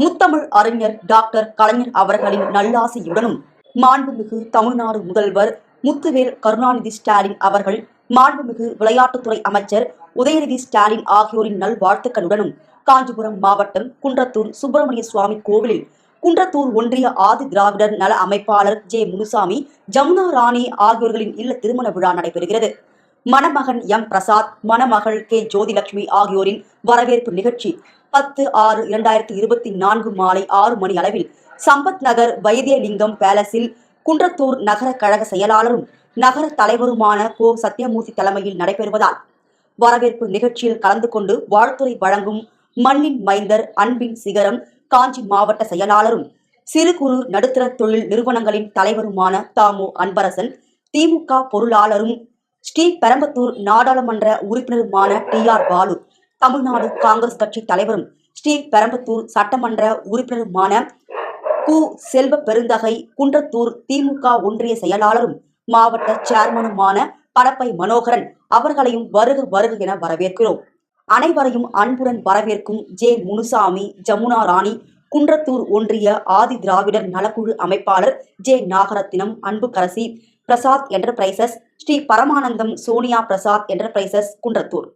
முத்தமிழ் அறிஞர் டாக்டர் கலைஞர் அவர்களின் நல்லாசியுடனும் மாண்புமிகு தமிழ்நாடு முதல்வர் முத்துவேல் கருணாநிதி ஸ்டாலின் அவர்கள் மாண்புமிகு விளையாட்டுத்துறை அமைச்சர் உதயநிதி ஸ்டாலின் ஆகியோரின் நல்வாழ்த்துக்களுடனும் காஞ்சிபுரம் மாவட்டம் குன்றத்தூர் சுப்பிரமணிய சுவாமி கோவிலில் குன்றத்தூர் ஒன்றிய ஆதி திராவிடர் நல அமைப்பாளர் ஜே முனுசாமி ஜமுனா ராணி ஆகியோர்களின் இல்ல திருமண விழா நடைபெறுகிறது. மணமகன் எம். பிரசாத் மணமகள் கே. ஜோதிலட்சுமி ஆகியோரின் வரவேற்பு நிகழ்ச்சி பத்து ஆறு இரண்டாயிரத்தி இருபத்தி நான்கு மாலை ஆறு மணி அளவில் சம்பத் நகர் வைத்தியலிங்கம் பேலஸில் குன்றத்தூர் நகர கழக செயலாளரும் நகர தலைவருமான கோ. சத்யமூர்த்தி தலைமையில் நடைபெறுவதால் வரவேற்பு நிகழ்ச்சியில் கலந்து கொண்டு வாழ்த்துறை வழங்கும் மண்ணின் மைந்தர் அன்பின் சிகரம் காஞ்சி மாவட்ட செயலாளரும் சிறு குறு நடுத்தர தொழில் நிறுவனங்களின் தலைவருமான தாமு அன்பரசன் திமுக பொருளாளரும் ஸ்ரீ பெரம்பத்தூர் நாடாளுமன்ற உறுப்பினருமான டி ஆர் பாலு தமிழ்நாடு காங்கிரஸ் கட்சி தலைவரும் ஸ்ரீ பெரம்பத்தூர் சட்டமன்ற உறுப்பினருமான கு. செல்வ பெருந்தகை குன்றத்தூர் திமுக ஒன்றிய செயலாளரும் மாவட்ட சேர்மனுமான பரப்பை மனோகரன் அவர்களையும் வருக வருக என வரவேற்கிறோம். அனைவரையும் அன்புடன் வரவேற்கும் ஜே. முனுசாமி ஜமுனா ராணி குன்றத்தூர் ஒன்றிய ஆதி திராவிடர் நலக்குழு அமைப்பாளர் J. Nagarathinam Anbukkarasi Prasad enterprises Sri Paramanandam Sonia Prasad enterprises Kundrathur.